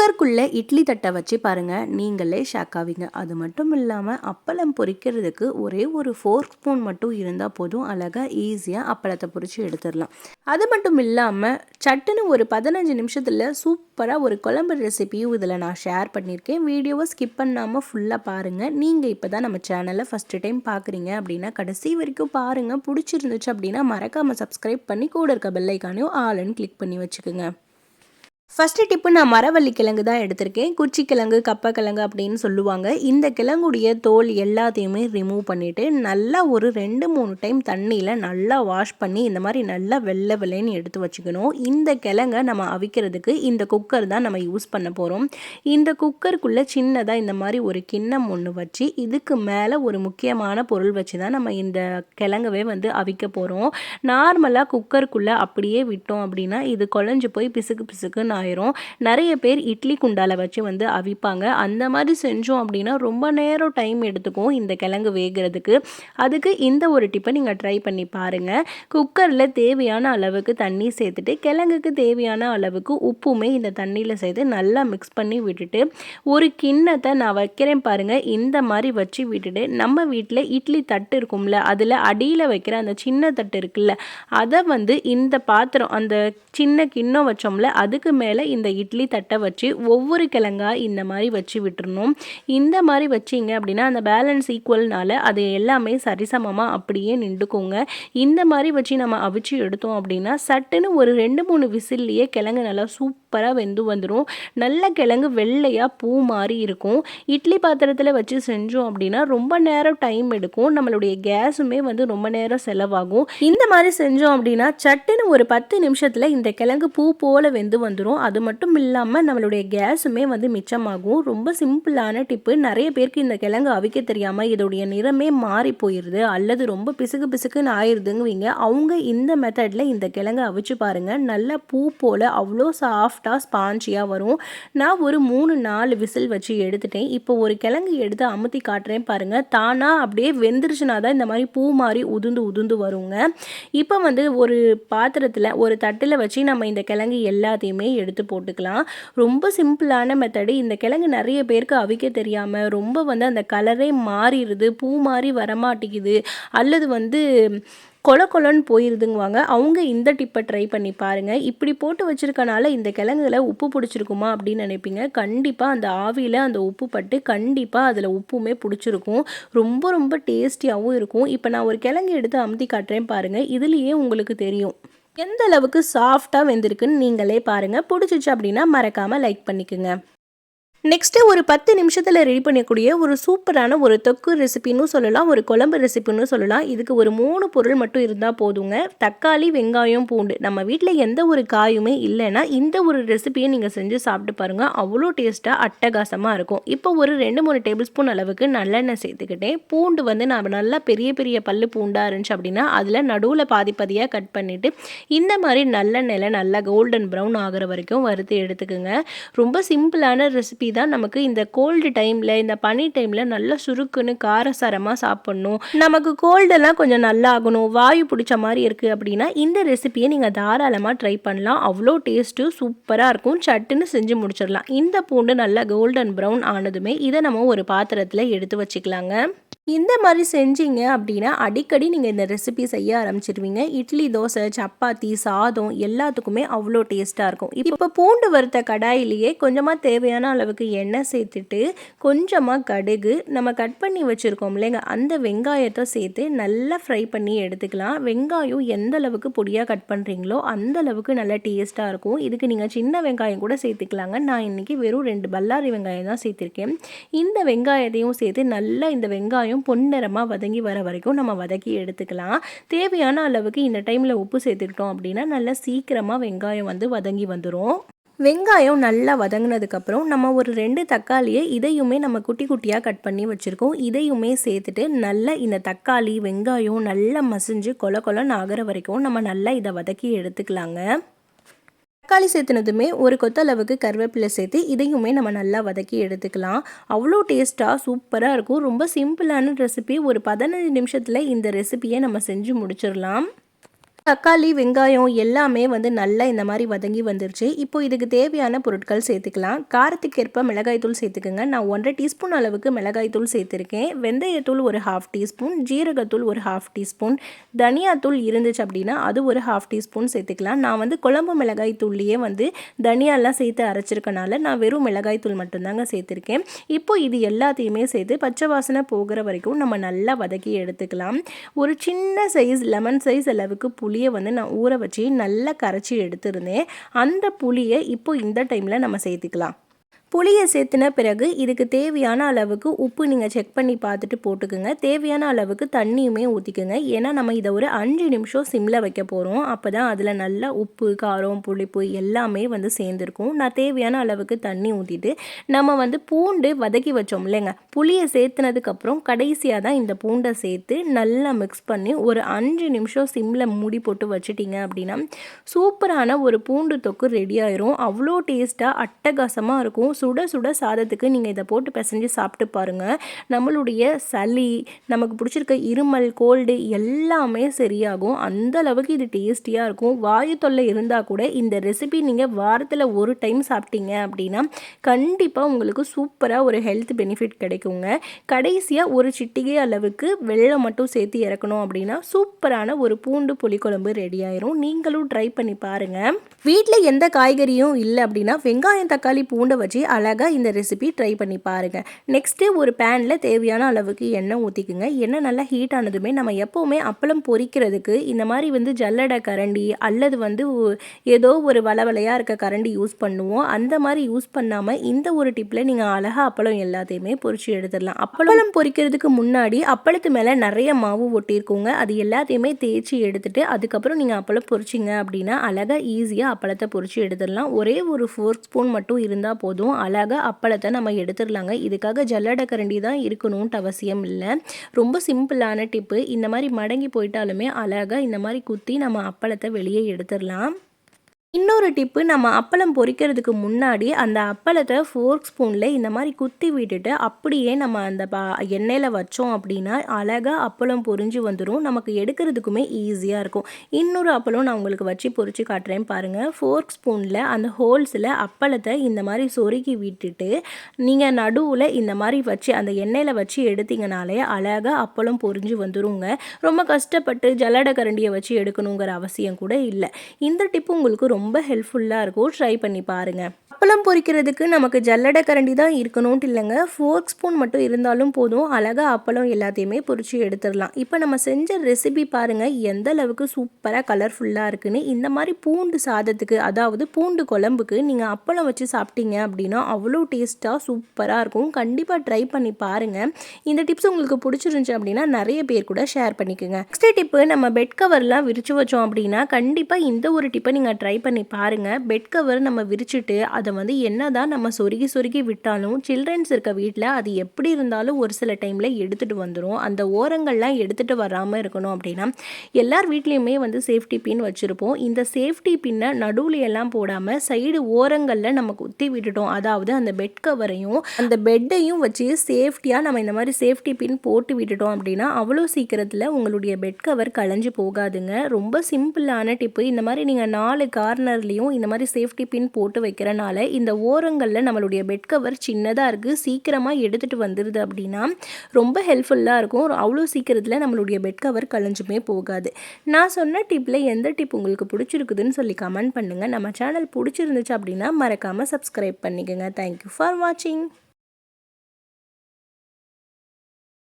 குக்கருக்குள்ளே இட்லி தட்டை வச்சு பாருங்கள் நீங்களே ஷாக் ஆவீங்க. அது மட்டும் இல்லாமல் அப்பளம் பொரிக்கிறதுக்கு ஒரே ஒரு ஃபோர்க் ஸ்பூன் மட்டும் இருந்தால் போதும். அழகாக ஈஸியாக அப்பளத்தை பொரித்து எடுத்துடலாம். அது மட்டும் இல்லாமல் சட்டுன்னு ஒரு பதினஞ்சு நிமிஷத்தில் சூப்பராக ஒரு குழம்பு ரெசிபியும் இதில் நான் ஷேர் பண்ணியிருக்கேன். வீடியோவை ஸ்கிப் பண்ணாமல் ஃபுல்லாக பாருங்கள் நீங்கள் இப்போ தான் நம்ம சேனலை ஃபஸ்ட்டு டைம் பார்க்குறீங்க அப்படின்னா கடைசி வரைக்கும் பாருங்கள் பிடிச்சிருந்துச்சு அப்படின்னா மறக்காமல் சப்ஸ்கிரைப் பண்ணி கூட இருக்க பெல்லைக்கானையும் ஆளுன்னு கிளிக் பண்ணி வச்சுக்கோங்க. ஃபஸ்ட்டு டிப்பு நான் மரவள்ளி கிழங்கு தான் எடுத்திருக்கேன். குச்சி கிழங்கு கப்பக்கிழங்கு அப்படின்னு சொல்லுவாங்க. இந்த கிழங்குடைய தோல் எல்லாத்தையுமே ரிமூவ் பண்ணிவிட்டு நல்லா ஒரு ரெண்டு மூணு டைம் தண்ணியில் நல்லா வாஷ் பண்ணி இந்த மாதிரி நல்லா வெள்ளை வெள்ளைன்னு எடுத்து வச்சுக்கணும். இந்த கிழங்கை நம்ம அவிக்கிறதுக்கு இந்த குக்கர் தான் நம்ம யூஸ் பண்ண போகிறோம் இந்த குக்கருக்குள்ளே சின்னதாக இந்த மாதிரி ஒரு கிண்ணம் ஒன்று வச்சு இதுக்கு மேலே ஒரு முக்கியமான பொருள் வச்சு தான் நம்ம இந்த கிழங்கவே வந்து அவிக்க போகிறோம் நார்மலாக குக்கருக்குள்ளே அப்படியே விட்டோம் அப்படின்னா இது குழஞ்சி போய் பிசுக்கு பிசுக்கு ஆயிரும். நிறைய பேர் இட்லி குண்டால வச்சு வந்து அவிப்பாங்க. அந்த மாதிரி செஞ்சோம் அப்படின்னா ரொம்ப நேரம் டைம் எடுத்துக்கும் இந்த கிழங்கு வேகிறதுக்கு. அதுக்கு இந்த ஒரு டிப்பை நீங்கள் ட்ரை பண்ணி பாருங்கள் குக்கரில் தேவையான அளவுக்கு தண்ணி சேர்த்துட்டு கிழங்குக்கு தேவையான அளவுக்கு உப்புமே இந்த தண்ணியில் சேர்த்து நல்லா மிக்ஸ் பண்ணி விட்டுட்டு ஒரு கிண்ணத்தை நான் வைக்கிறேன் பாருங்கள் இந்த மாதிரி வச்சு விட்டுட்டு நம்ம வீட்டில் இட்லி தட்டு இருக்கும்ல அதில் அடியில் வைக்கிற அந்த சின்ன தட்டு இருக்குல்ல அதை வந்து இந்த பாத்திரம் அந்த சின்ன கிண்ணம் வச்சோம்ல அதுக்கு மேலே மேலே இந்த இட்லி தட்டை வச்சு ஒவ்வொரு கிழங்கா இந்த மாதிரி வச்சு விட்டுறணும். இந்த மாதிரி வச்சிங்க அப்படின்னா அந்த பேலன்ஸ் ஈக்குவல்னால அது எல்லாமே சரிசமமாக அப்படியே நின்றுக்கோங்க. இந்த மாதிரி வச்சு நம்ம அவிச்சு எடுத்தோம் அப்படின்னா சட்டுன்னு ஒரு ரெண்டு மூணு விசில்லையே கிழங்கு நல்லா சூப்பராக வெந்து வந்துடும் நல்ல கிழங்கு வெள்ளையாக பூ மாதிரி இருக்கும். இட்லி பாத்திரத்தில் வச்சு செஞ்சோம் அப்படின்னா ரொம்ப நேரம் டைம் எடுக்கும். நம்மளுடைய கேஸுமே வந்து ரொம்ப நேரம் செலவாகும். இந்த மாதிரி செஞ்சோம் அப்படின்னா சட்டுன்னு ஒரு பத்து நிமிஷத்தில் இந்த கிழங்கு பூ போல் வெந்து வந்துடும் அது மட்டும் இல்லாமல் நம்மளுடைய கேஸுமே வந்து மிச்சமாகும். ரொம்ப சிம்பிளான டிப்பு நிறைய பேருக்கு இந்த கிழங்கு அவிக்க தெரியாமல் இதோடைய நிறமே மாறி போயிடுது அல்லது ரொம்ப பிசுக்கு பிசுக்குன்னு ஆயிடுதுங்குவீங்க அவங்க இந்த மெத்தடில் இந்த கிழங்கு அவிச்சு பாருங்கள் நல்ல பூ போல் அவ்வளோ சாஃப்டாக ஸ்பாஞ்சியாக வரும். நான் ஒரு மூணு நாலு விசில் வச்சு எடுத்துட்டேன். இப்போ ஒரு கிழங்கு எடுத்து அமுத்தி காட்டுறேன் பாருங்கள் தானாக அப்படியே வெந்துருச்சுனா தான் இந்த மாதிரி பூ மாதிரி உதுந்து உதுந்து வருங்க. இப்போ வந்து ஒரு பாத்திரத்தில் ஒரு தட்டில் வச்சு நம்ம இந்த கிழங்கு எல்லாத்தையுமே எடுத்து எடுத்து போட்டுக்கலாம். ரொம்ப சிம்பிளான மெத்தடு இந்த கிழங்கு நிறைய பேருக்கு அவிக்க தெரியாமல் ரொம்ப வந்து அந்த கலரே மாறிடுது பூ மாதிரி வரமாட்டேங்குது. அல்லது வந்து கொல கொலன்னு போயிருதுங்குவாங்க. அவங்க இந்த டிப்பை ட்ரை பண்ணி பாருங்கள் இப்படி போட்டு வச்சுருக்கனால இந்த கிழங்குல உப்பு பிடிச்சிருக்குமா அப்படின்னு நினைப்பீங்க. கண்டிப்பாக அந்த ஆவியில் அந்த உப்பு பட்டு கண்டிப்பாக அதில் உப்புமே பிடிச்சிருக்கும். ரொம்ப ரொம்ப டேஸ்டியாகவும் இருக்கும். இப்போ நான் ஒரு கிழங்கு எடுத்து அமுத்தி காட்டுறேன் பாருங்கள் இதுலேயே உங்களுக்கு தெரியும். எந்த அளவுக்கு சாஃப்டாக வெந்திருக்குன்னு நீங்களே பாருங்கள் பிடிச்சிச்சு அப்படின்னா மறக்காமல் லைக் பண்ணிக்கோங்க. நெக்ஸ்ட்டு ஒரு பத்து நிமிஷத்தில் ரெடி பண்ணக்கூடிய ஒரு சூப்பரான ஒரு தொக்கு ரெசிபின்னு சொல்லலாம் ஒரு குழம்பு ரெசிபின்னு சொல்லலாம். இதுக்கு ஒரு மூணு பொருள் மட்டும் இருந்தால் போதுங்க. தக்காளி வெங்காயம் பூண்டு. நம்ம வீட்டில் எந்த ஒரு காயுமே இல்லைன்னா இந்த ஒரு ரெசிபியை நீங்கள் செஞ்சு சாப்பிட்டு பாருங்கள் அவ்வளோ டேஸ்ட்டாக அட்டகாசமாக இருக்கும். இப்போ ஒரு ரெண்டு மூணு டேபிள் ஸ்பூன் அளவுக்கு நல்லெண்ணெய் சேர்த்துக்கிட்டேன். பூண்டு வந்து நான் நல்லா பெரிய பெரிய பல்லு பூண்டாக இருந்துச்சு அப்படின்னா அதில் நடுவில் பாதி பாதியாக கட் பண்ணிவிட்டு இந்த மாதிரி நல்லெண்ணெயில் நல்லா கோல்டன் ப்ரௌன் ஆகிற வரைக்கும் வறுத்து எடுத்துக்கோங்க. ரொம்ப சிம்பிளான ரெசிபி தான் நமக்கு இந்த கோல்டு டைமில் இந்த பனி டைமில் நல்லா சுருக்குன்னு காரசாரமாக சாப்பிட்ணும். நமக்கு கோல்டெல்லாம் கொஞ்சம் நல்லா ஆகணும் வாயு பிடிச்ச மாதிரி இருக்குது அப்படின்னா இந்த ரெசிபியை நீங்கள் தாராளமாக ட்ரை பண்ணலாம். அவ்வளோ டேஸ்ட்டு சூப்பராக இருக்கும். சட்டுன்னு செஞ்சு முடிச்சிடலாம். இந்த பூண்டு நல்லா கோல்டன் ப்ரௌன் ஆனதுமே இதை நம்ம ஒரு பாத்திரத்தில் எடுத்து வச்சுக்கலாங்க. இந்த மாதிரி செஞ்சீங்க அப்படின்னா அடிக்கடி நீங்கள் இந்த ரெசிபி செய்ய ஆரம்பிச்சிருவீங்க. இட்லி தோசை சப்பாத்தி சாதம் எல்லாத்துக்குமே அவ்வளோ டேஸ்ட்டாக இருக்கும். இப்போ பூண்டு வறுத்த கடாயிலேயே கொஞ்சமாக தேவையான அளவுக்கு எண்ணெய் சேர்த்துட்டு கொஞ்சமாக கடுகு நம்ம கட் பண்ணி வச்சுருக்கோம் இல்லைங்க. அந்த வெங்காயத்தை சேர்த்து நல்லா ஃப்ரை பண்ணி எடுத்துக்கலாம். வெங்காயம் எந்த அளவுக்கு பொடியாக கட் பண்ணுறீங்களோ அந்த அளவுக்கு நல்லா டேஸ்ட்டாக இருக்கும். இதுக்கு நீங்கள் சின்ன வெங்காயம் கூட சேர்த்துக்கலாங்க. நான் இன்றைக்கி வெறும் ரெண்டு பல்லாரி வெங்காயம் தான் சேர்த்துருக்கேன். இந்த வெங்காயத்தையும் சேர்த்து நல்லா இந்த வெங்காயம் வெங்காயம் பொன்னிறமாக வதங்கி வர வரைக்கும் நம்ம வதக்கி எடுத்துக்கலாம். தேவையான அளவுக்கு இந்த டைமில் உப்பு சேர்த்துக்கிட்டோம் அப்படின்னா நல்லா சீக்கிரமாக வெங்காயம் வந்து வதங்கி வந்துடும் வெங்காயம் நல்லா வதங்கினதுக்கப்புறம் நம்ம ஒரு ரெண்டு தக்காளியை இதையுமே நம்ம குட்டி குட்டியாக கட் பண்ணி வச்சுருக்கோம். இதையுமே சேர்த்துட்டு நல்லா இந்த தக்காளி வெங்காயம் நல்லா மசிஞ்சு கொல கொலன்னு ஆகிற வரைக்கும் நம்ம நல்லா இதை வதக்கி எடுத்துக்கலாங்க. தக்காளி சேர்த்துனதுமே ஒரு கொத்தளவுக்கு கருவேப்பிலை சேர்த்து இதையுமே நம்ம நல்லா வதக்கி எடுத்துக்கலாம். அவ்வளோ டேஸ்ட்டாக சூப்பராக இருக்கும். ரொம்ப சிம்பிளான ரெசிபி ஒரு பதினஞ்சு நிமிஷத்தில் இந்த ரெசிபியை நம்ம செஞ்சு முடிச்சிடலாம். தக்காளி வெங்காயம் எல்லாமே வந்து நல்லா இந்த மாதிரி வதங்கி வந்துருச்சு. இப்போ இதுக்கு தேவையான பொருட்கள் சேர்த்துக்கலாம். காரத்துக்கேற்ப மிளகாய்த்தூள் சேர்த்துக்கோங்க. நான் ஒன்றரை டீஸ்பூன் அளவுக்கு மிளகாய்த்தூள் சேர்த்துருக்கேன். வெந்தயத்தூள் ஒரு ஹாஃப் டீஸ்பூன் ஜீரகத்தூள் ஒரு ஹாஃப் டீஸ்பூன் தனியாத்தூள் இருந்துச்சு அப்படின்னா அது ஒரு ஹாஃப் டீஸ்பூன் சேர்த்துக்கலாம். நான் வந்து குழம்பு மிளகாய் தூள்லேயே வந்து தனியாலாம் சேர்த்து அரைச்சிருக்கனால நான் வெறும் மிளகாய் தூள் மட்டும்தாங்க சேர்த்துருக்கேன். இப்போ இது எல்லாத்தையுமே சேர்த்து பச்சை வாசனை போகிற வரைக்கும் நம்ம நல்லா வதக்கி எடுத்துக்கலாம். ஒரு சின்ன சைஸ் லெமன் சைஸ் அளவுக்கு புளி புளியை வந்து நான் ஊற வச்சு நல்லா கரைச்சி எடுத்துருந்தேன். அந்த புளியை இப்போ இந்த டைமில் நம்ம சேர்த்துக்கலாம். புளியை சேர்த்துன பிறகு இதுக்கு தேவையான அளவுக்கு உப்பு நீங்கள் செக் பண்ணி பார்த்துட்டு போட்டுக்கோங்க. தேவையான அளவுக்கு தண்ணியுமே ஊற்றிக்கோங்க ஏன்னா நம்ம இதை ஒரு அஞ்சு நிமிஷம் சிம்மில் வைக்க போகிறோம் அப்போ தான் அதில் நல்லா உப்பு காரம் புளிப்பு எல்லாமே வந்து சேர்ந்துருக்கும். நான் தேவையான அளவுக்கு தண்ணி ஊற்றிட்டு நம்ம வந்து பூண்டு வதக்கி வச்சோம் இல்லைங்க. புளியை சேர்த்துனதுக்கப்புறம் கடைசியாக தான் இந்த பூண்டை சேர்த்து நல்லா மிக்ஸ் பண்ணி ஒரு அஞ்சு நிமிஷம் சிம்மில் மூடி போட்டு வச்சுட்டிங்க அப்படின்னா சூப்பரான ஒரு பூண்டு தொக்கு ரெடி ஆயிரும். அவ்வளோ டேஸ்ட்டாக அட்டகாசமாக இருக்கும். சுட சுட சாதத்துக்கு நீங்கள் இதை போட்டு பிசைஞ்சு சாப்பிட்டு பாருங்கள் நம்மளுடைய சளி நமக்கு பிடிச்சிருக்க இருமல் கோல்டு எல்லாமே சரியாகும். அந்த அளவுக்கு இது டேஸ்டியாக இருக்கும். வாயு தொல்லை இருந்தால் கூட இந்த ரெசிபி நீங்கள் வாரத்தில் ஒரு டைம் சாப்பிட்டீங்க அப்படின்னா கண்டிப்பாக உங்களுக்கு சூப்பராக ஒரு ஹெல்த் பெனிஃபிட் கிடைக்குங்க. கடைசியாக ஒரு சிட்டிகை அளவுக்கு வெள்ளம் மட்டும் சேர்த்து இறக்கணும் அப்படின்னா சூப்பரான ஒரு பூண்டு புளிக்குழம்பு ரெடி ஆயிரும். நீங்களும் ட்ரை பண்ணி பாருங்கள் வீட்டில் எந்த காய்கறியும் இல்லை அப்படின்னா வெங்காயம் தக்காளி பூண்டை வச்சு அழகாக இந்த ரெசிபி ட்ரை பண்ணி பாருங்கள் நெக்ஸ்ட்டு ஒரு பேனில் தேவையான அளவுக்கு எண்ணெய் ஊற்றிக்குங்க எண்ணெய் நல்லா ஹீட் ஆனதுமே நம்ம எப்போவுமே அப்பளம் பொரிக்கிறதுக்கு இந்த மாதிரி வந்து ஜல்லடை கரண்டி அல்லது வந்து ஏதோ ஒரு வளவலையாக இருக்க கரண்டி யூஸ் பண்ணுவோம். அந்த மாதிரி யூஸ் பண்ணாமல் இந்த ஒரு டிப்பில் நீங்கள் அழகாக அப்பளம் எல்லாத்தையுமே பொறிச்சு எடுத்துடலாம். அப்பளம் பொறிக்கிறதுக்கு முன்னாடி அப்பளத்து மேலே நிறைய மாவு ஒட்டியிருக்கோங்க அது எல்லாத்தையுமே தேய்ச்சி எடுத்துகிட்டு அதுக்கப்புறம் நீங்கள் அப்பளம் பொரிச்சிங்க அப்படின்னா அழகாக ஈஸியாக அப்பளத்தை பொறிச்சு எடுத்துடலாம். ஒரே ஒரு ஃபோர் ஸ்பூன் மட்டும் இருந்தால் போதும். அழகாக அப்பளத்தை நம்ம எடுத்துடலாங்க. இதுக்காக ஜல்லடை கரண்டி தான் இருக்கணும்ன்ட்டு அவசியம் இல்லை. ரொம்ப சிம்பிளான டிப்பு. இந்த மாதிரி மடங்கி போயிட்டாலுமே அழகாக இந்த மாதிரி குத்தி நம்ம அப்பளத்தை வெளியே எடுத்துடலாம். இன்னொரு டிப்பு நம்ம அப்பளம் பொரிக்கிறதுக்கு முன்னாடி அந்த அப்பளத்தை ஃபோர்க் ஸ்பூனில் இந்த மாதிரி குத்தி விட்டுட்டு அப்படியே நம்ம அந்த பா எண்ணெயில் வச்சோம் அப்படின்னா அழகாக அப்பளம் பொரிஞ்சு வந்துடும் நமக்கு எடுக்கிறதுக்குமே ஈஸியாக இருக்கும். இன்னொரு அப்பளம் நான் உங்களுக்கு வச்சு பொரிச்சு காட்டுறேன் பாருங்கள் ஃபோர்க் ஸ்பூனில் அந்த ஹோல்ஸில் அப்பளத்தை இந்த மாதிரி சொருகி விட்டுட்டு நீங்கள் நடுவில் இந்த மாதிரி வச்சு அந்த எண்ணெயில் வச்சு எடுத்தீங்கனாலே அழகாக அப்பளம் பொரிஞ்சு வந்துருங்க. ரொம்ப கஷ்டப்பட்டு ஜல்லடை கரண்டியை வச்சு எடுக்கணுங்கிற அவசியம் கூட இல்லை. இந்த டிப்பு உங்களுக்கு ரொம்ப ரொம்ப ஹெல்ப்ஃபுல்லாக இருக்கும். ட்ரை பண்ணி பாருங்கள் அப்பளம் பொரிக்கிறதுக்கு நமக்கு ஜல்லடை கரண்டி தான் இருக்கணும்ட்டு இல்லைங்க. ஃபோர்க் ஸ்பூன் மட்டும் இருந்தாலும் போதும். அழகாக அப்பளம் எல்லாத்தையுமே பொறிச்சு எடுத்துடலாம். இப்போ நம்ம செஞ்ச ரெசிபி பாருங்கள் எந்த அளவுக்கு சூப்பராக கலர்ஃபுல்லாக இருக்குன்னு. இந்த மாதிரி பூண்டு சாதத்துக்கு அதாவது பூண்டு குழம்புக்கு நீங்கள் அப்பளம் வச்சு சாப்பிட்டீங்க அப்படின்னா அவ்வளோ டேஸ்ட்டாக சூப்பராக இருக்கும். கண்டிப்பாக ட்ரை பண்ணி பாருங்கள் இந்த டிப்ஸ் உங்களுக்கு பிடிச்சிருந்துச்சி அப்படின்னா நிறைய பேர் கூட ஷேர் பண்ணிக்கோங்க. நெக்ஸ்ட் டிப்பு நம்ம பெட் கவர்லாம் விரிச்சு வச்சோம் அப்படின்னா கண்டிப்பாக இந்த ஒரு டிப்பை நீங்கள் ட்ரை பண்ணி பாருங்கள் பெட் கவர் நம்ம விரிச்சுட்டு அதை அதை வந்து என்ன தான் நம்ம சொருகி சொருகி விட்டாலும் சில்ட்ரன்ஸ் இருக்க வீட்டில் அது எப்படி இருந்தாலும் ஒரு சில டைமில் எடுத்துகிட்டு வந்துடும் அந்த ஓரங்கள்லாம் எடுத்துகிட்டு வராமல் இருக்கணும் அப்படின்னா எல்லார் வீட்லேயுமே வந்து சேஃப்டி பின் வச்சுருப்போம். இந்த சேஃப்டி பின்னை நடுவில் எல்லாம் போடாமல் சைடு ஓரங்களில் நம்ம குத்தி விட்டுட்டோம். அதாவது அந்த பெட் கவரையும் அந்த பெட்டையும் வச்சு சேஃப்டியாக நம்ம இந்த மாதிரி சேஃப்டி பின் போட்டு விட்டுட்டோம் அப்படின்னா அவ்வளோ சீக்கிரத்தில் உங்களுடைய பெட் கவர் களைஞ்சு போகாதுங்க. ரொம்ப சிம்பிளான டிப்பு இந்த மாதிரி நீங்கள் நாலு கார்னர்லேயும் இந்த மாதிரி சேஃப்டி பின் போட்டு வைக்கிறனால இந்த ஓரங்களில் நம்மளுடைய பெட் கவர் சின்னதாக இருக்குது சீக்கிரமாக எடுத்துகிட்டு வந்துடுது அப்படின்னா ரொம்ப ஹெல்ப்ஃபுல்லாக இருக்கும். அவ்வளோ சீக்கிரத்தில் நம்மளுடைய பெட் கவர் கலைஞ்சுமே போகாது. நான் சொன்ன டிப்பில் எந்த டிப் உங்களுக்கு பிடிச்சிருக்குதுன்னு சொல்லி கமெண்ட் பண்ணுங்கள் நம்ம சேனல் பிடிச்சிருந்துச்சு அப்படின்னா மறக்காமல் சப்ஸ்கிரைப் பண்ணிக்கோங்க. தேங்க்யூ ஃபார் வாட்சிங்